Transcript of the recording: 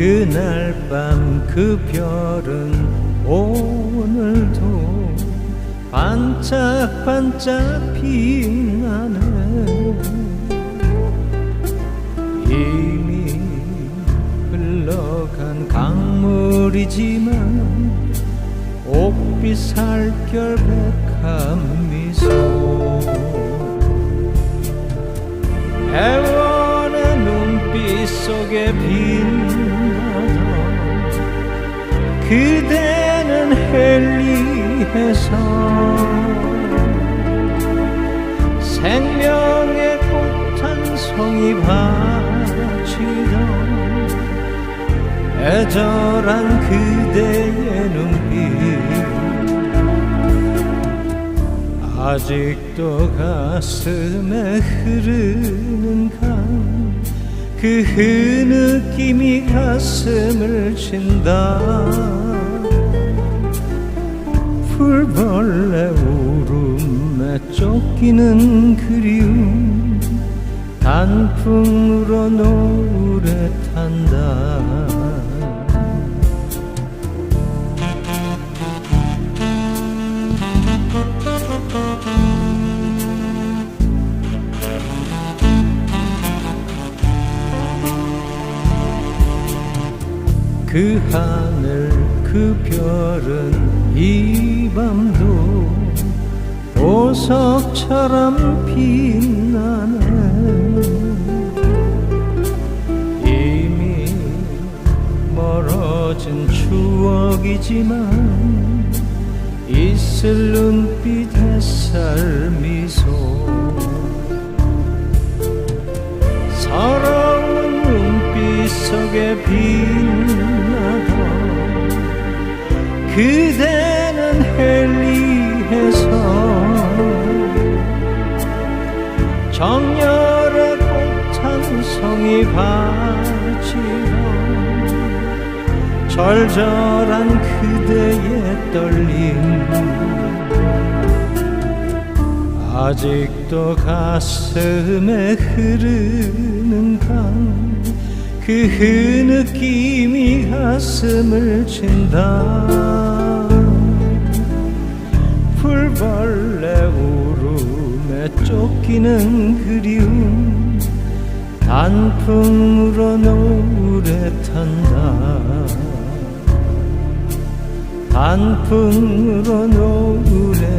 그날 밤 그 별은 오늘도 반짝반짝 빛나네. 이미 흘러간 강물이지만 옥빛 살결 백한 미소. 애원의 눈빛 속에 빛 그대는 헬리해서 생명의 꽃한 송이 바치던 애절한 그대의 눈빛. 아직도 가슴에 흐르는 강 그 흐느낌이 가슴을 친다. 풀벌레 울음에 쫓기는 그리움 단풍으로 노래 탄다 그 하늘 그 별은 이 밤도 보석처럼 빛나네. 이미 멀어진 추억이지만 있을 눈빛 햇살 미소. 서러운 눈빛 속에 빛 그대는 헬리해서 정열의 꽃한 송이 바치던 절절한 그대의 떨림. 아직도 가슴에 흐르는 강 그 흐느낌이 가슴을 친다. 풀벌레 울음에 쫓기는 그리움 단풍으로 노래 탄다. 단풍으로 노래